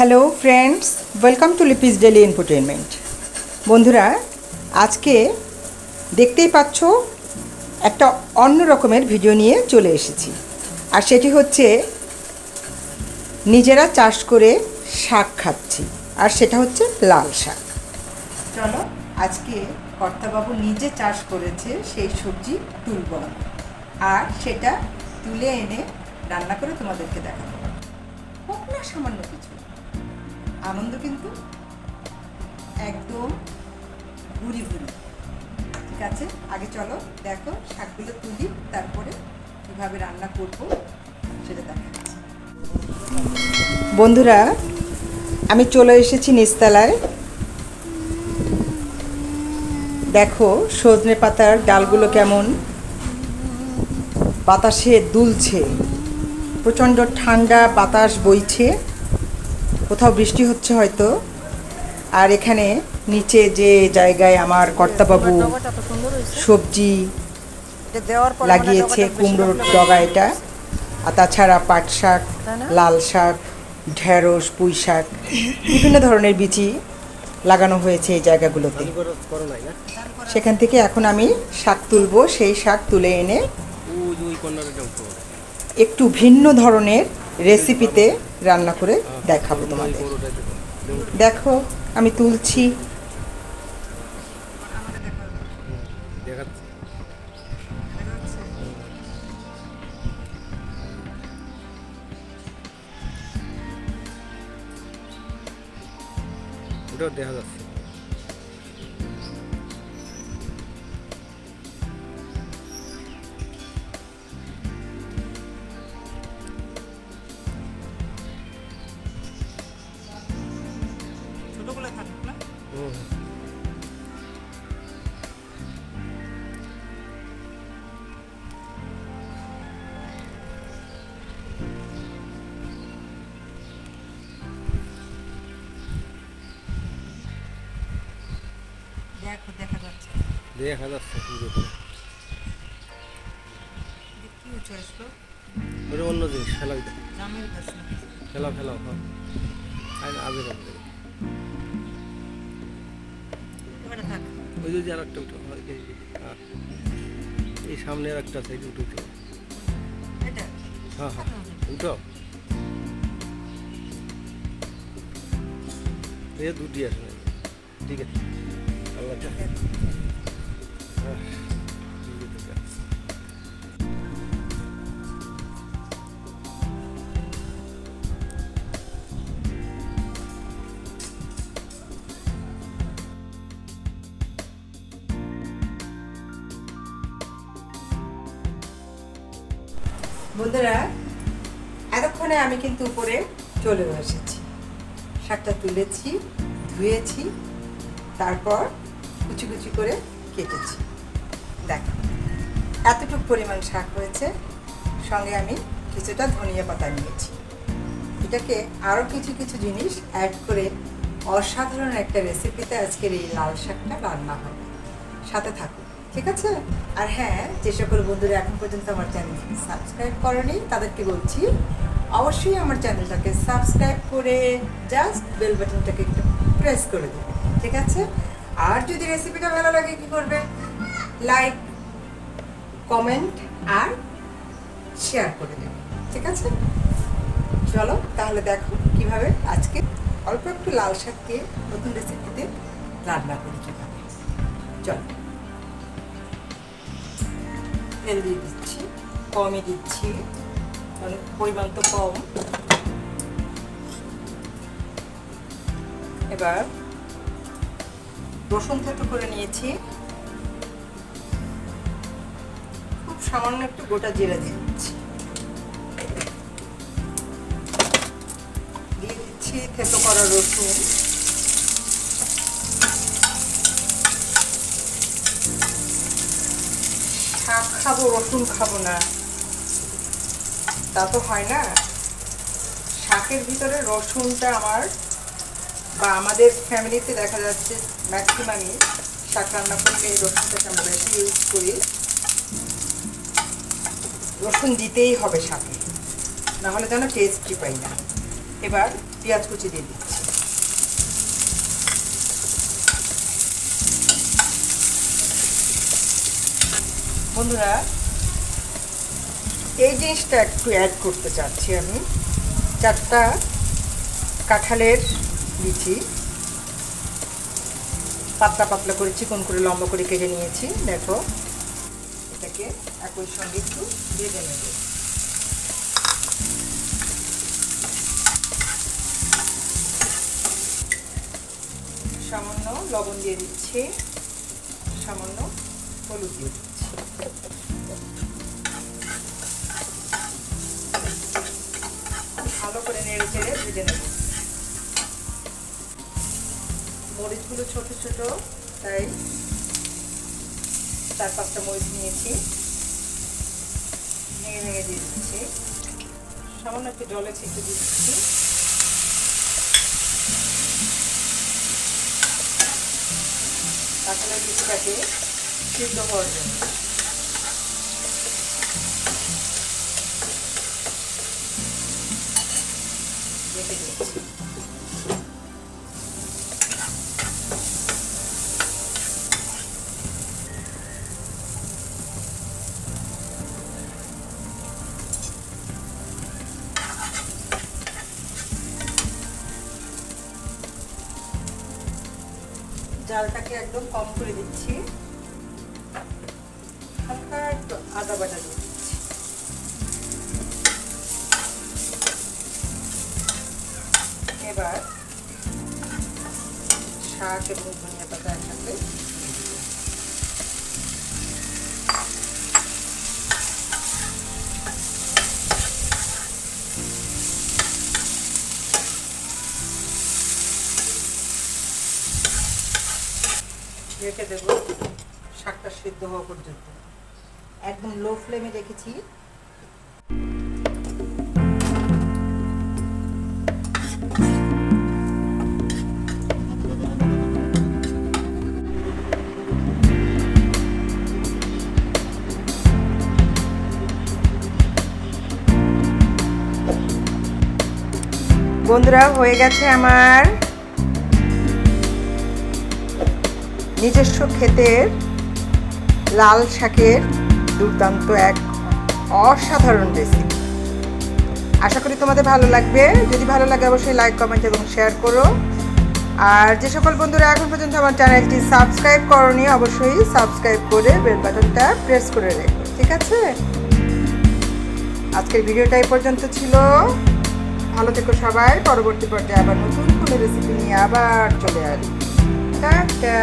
Hello friends welcome to Lipi's daily entertainment বন্ধুরা, আজকে দেখতেই পাচ্ছ, একটা অন্য রকমের ভিডিও নিয়ে চলে এসেছি। আর সেটি হচ্ছে, নিজেরা চাষ করে শাক খাচ্ছি। আর সেটা হচ্ছে লাল শাক। চলো, আজকে কর্তাবাবু নিজে চাষ করেছে সেই সবজি তুলব আর সেটা তুলে এনে রান্না করে তোমাদেরকে দেখাবো। না, সামান্য কিছু। আনন্দ কিন্তু একদম ভুরি ভুরি ঠিক আছে, আগে চলো, দেখো শাকগুলো তুলি, তারপরে কীভাবে রান্না করব সেটা দেখা বন্ধুরা, আমি চলে এসেছি নিচতলায়। দেখো সজনে পাতার ডালগুলো কেমন। বাতাসে দুলছে। প্রচণ্ড ঠান্ডা বাতাস বইছে। কোথাও বৃষ্টি হচ্ছে হয়তো। আর এখানে নিচে যে জায়গায় আমার কর্তাবাবু সবজি লাগিয়েছে, কুমড়োর ডগা এটা। আর তাছাড়া পাট শাক, লাল শাক, ঢেঁড়স, পুঁই শাক, বিভিন্ন ধরনের বিচি লাগানো হয়েছে এই জায়গাগুলোতে। সেখান থেকে এখন আমি শাক তুলবো, সেই শাক তুলে এনে একটু ভিন্ন ধরনের রেসিপিতে রান্না করে দেখাবো তোমাদের। দেখো আমি তুলছি। দেখাচ্ছি ওটাও দেখা যাচ্ছে হুম। দেখো দেখা যাচ্ছে। দেখা যাচ্ছে কি উঁচু আসলো ওটা অন্য জিনিস নাকি? ফেলাও ফেলাও হ্যাঁ। আজ ওই যদি আর একটা উঠো এই হ্যাঁ। এই সামনে আর একটা সাইড উঠে উঠো হ্যাঁ হ্যাঁ। উঠো। এই দুটি আছে ঠিক আছে। আল্লাহ। হ্যাঁ, বন্ধুরা, এতক্ষণে আমি কিন্তু উপরে চলে এসেছি। শাকটা তুলেছি, ধুয়েছি, তারপর কুচি কুচি করে কেটেছি। দেখো, এতটুকু পরিমাণ শাক হয়েছে সঙ্গে আমি কিছুটা ধনিয়া পাতা নিয়েছি। এটাকে আরও কিছু কিছু জিনিস অ্যাড করে অসাধারণ একটা রেসিপিতে আজকের এই লাল শাকটা রান্না হবে সাথে থাকুন। ঠিক আছে? আর হ্যাঁ যে সকল বন্ধুরা এখন পর্যন্ত আমার চ্যানেল সাবস্ক্রাইব করেনি, তাদেরকে বলছি, অবশ্যই আমার চ্যানেলটাকে সাবস্ক্রাইব করে জাস্ট বেল বাটনটাকে একটু প্রেস করে দেবে, ঠিক আছে? আর যদি রেসিপিটা ভালো লাগে, কি করবে? লাইক কমেন্ট আর শেয়ার করে দেবে, ঠিক আছে? চলো, তাহলে দেখো কীভাবে আজকে অল্প একটু লাল শাক দিয়ে নতুন রেসিপিতে রান্না করি চলো। তেল দিয়ে দিচ্ছি, কমই দিচ্ছি অনেক পরিমাণ তো কম। এবার রসুন থেতো করে নিয়েছি। খুব সামান্য একটু গোটা জিরা দিয়ে দিচ্ছি। দিয়ে দিচ্ছি থেতো করা রসুন। শাক খাব, রসুন খাব না। তা তো হয় না। শাকের ভিতরে রসুনটা আমার বা আমাদের ফ্যামিলিতে দেখা যাচ্ছে ম্যাক্সিমামই শাক রান্না করলে এই রসুনটাকে আমরা বেশি ইউজ করি। রসুন দিতেই হবে শাকে। নাহলে যেন টেস্টই পাই না। এবার পেঁয়াজ কুচি দিয়ে দিচ্ছি বন্ধুরা, এই জিনিসটা একটু অ্যাড করতে চাচ্ছি আমি। চারটা কাঁঠালের লিচি। পাতলা পাতলা করে চিকন করে লম্বা করে কেটে নিয়েছি। দেখো, এটাকে একই সঙ্গে একটু ভেজে নেব। সামান্য লবণ দিয়ে দিচ্ছি। সামান্য হলুদ দিয়ে ভালো করে নেড়ে চেড়ে ভেজে নেব। মরিচগুলো ছোট ছোট, তাই চার পাঁচটা মরিচ নিয়েছি। ভেঙে ভেঙে দিয়ে দিচ্ছি। সামান্য একটু জলে ছেঁকে দিচ্ছি। কাঁঠালের কিছুটাকে সিদ্ধ হওয়ার জন্য জালটাকে একদম কম করে দিচ্ছি। হালকা একটু আদা বাটা দিচ্ছি এবার শাক এবং ধনিয়া পাতা একসাথে রেখে দেব, শাকটা সিদ্ধ হওয়া পর্যন্ত। একদম লো ফ্লেমে রেখেছি। বন্ধুরা, হয়ে গেছে আমার নিজস্ব ক্ষেতের লাল শাকের দুর্দান্ত এক অসাধারণ রেসিপি আশা করি তোমাদের ভালো লাগবে। যদি ভালো লাগে অবশ্যই লাইক কমেন্ট এবং শেয়ার করো। আর যে সকল বন্ধুরা এখন পর্যন্ত আমার চ্যানেলটি সাবস্ক্রাইব করনি, অবশ্যই সাবস্ক্রাইব করে বেল বাটনটা প্রেস করে রেখো, ঠিক আছে? আজকের ভিডিওটা এই পর্যন্ত ছিল। ভালো থেকো সবাই পরবর্তী পর্যায়ে আবার নতুন কোনো রেসিপি নিয়ে আবার চলে আসি টাটা!